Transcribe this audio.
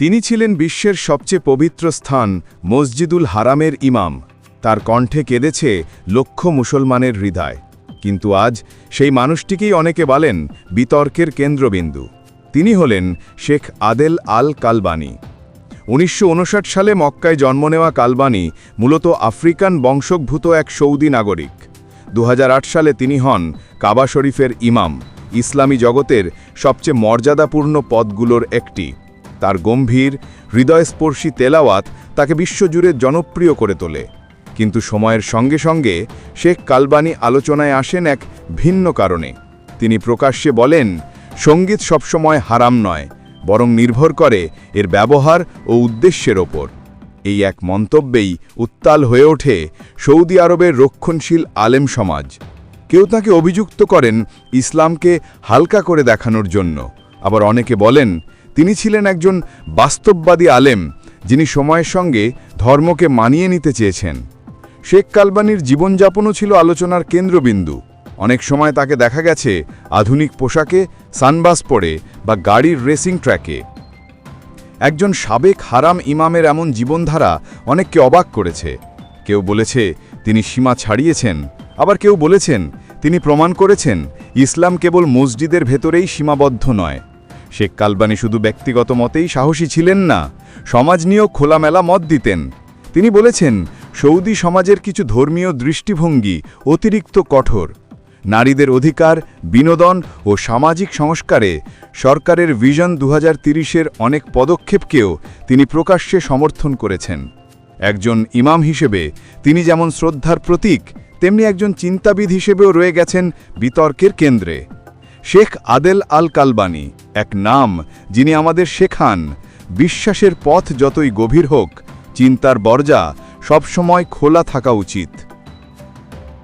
তিনি ছিলেন বিশ্বের সবচেয়ে পবিত্র স্থান, মসজিদুল হারামের ইমাম। তার কণ্ঠে কেঁদেছে লক্ষ মুসলমানের হৃদয়। কিন্তু আজ সেই মানুষটিকেই অনেকে বলেন বিতর্কের কেন্দ্রবিন্দু। তিনি হলেন শেখ আদেল আল কালবানি। উনিশশো সালে মক্কায় জন্ম নেওয়া কালবানি মূলত আফ্রিকান বংশোদ্ভূত এক সৌদি নাগরিক। দু হাজার আট সালে তিনি হন কাবা শরীফের ইমাম। ইসলামী জগতের সবচেয়ে মর্যাদাপূর্ণ পদগুলোর একটি। তার গম্ভীর, হৃদয়স্পর্শী তেলাওয়াত তাকে বিশ্বজুড়ে জনপ্রিয় করে তোলে। কিন্তু সময়ের সঙ্গে সঙ্গে শেখ কালবানি আলোচনায় আসেন এক ভিন্ন কারণে। তিনি প্রকাশ্যে বলেন, সংগীত সবসময় হারাম নয়, বরং নির্ভর করে এর ব্যবহার ও উদ্দেশ্যের ওপর। এই এক মন্তব্যেই উত্তাল হয়ে ওঠে সৌদি আরবের রক্ষণশীল আলেম সমাজ। কেউ তাকে অভিযুক্ত করেন ইসলামকে হালকা করে দেখানোর জন্য। আবার অনেকে বলেন তিনি ছিলেন একজন বাস্তববাদী আলেম, যিনি সময়ের সঙ্গে ধর্মকে মানিয়ে নিতে চেয়েছেন। শেখ কালবানির জীবনযাপনও ছিল আলোচনার কেন্দ্রবিন্দু। অনেক সময় তাকে দেখা গেছে আধুনিক পোশাকে সানবাস পরে বা গাড়ির রেসিং ট্র্যাকে। একজন সাবেক হারাম ইমামের এমন জীবনধারা অনেককে অবাক করেছে। কেউ বলেছে, তিনি সীমা ছাড়িয়েছেন। আবার কেউ বলেছেন, তিনি প্রমাণ করেছেন, ইসলাম কেবল মসজিদের ভেতরেই সীমাবদ্ধ নয়। শেখ কালবানি শুধু ব্যক্তিগত মতেই সাহসী ছিলেন না, সমাজ নিয়েও খোলামেলা মত দিতেন। তিনি বলেছেন, সৌদি সমাজের কিছু ধর্মীয় দৃষ্টিভঙ্গি অতিরিক্ত কঠোর। নারীদের অধিকার, বিনোদন ও সামাজিক সংস্কারে সরকারের ভিশন দু এর অনেক পদক্ষেপকেও তিনি প্রকাশ্যে সমর্থন করেছেন। একজন ইমাম হিসেবে তিনি যেমন শ্রদ্ধার প্রতীক, তেমনি একজন চিন্তাবিদ হিসেবেও রয়ে গেছেন বিতর্কের কেন্দ্রে। শেখ আদেল আল কালবানি এক নাম যিনি আমাদের শেখান। বিশ্বাসের পথ যতই গভীর হোক, চিন্তার বর্জা সবসময় খোলা থাকা উচিত।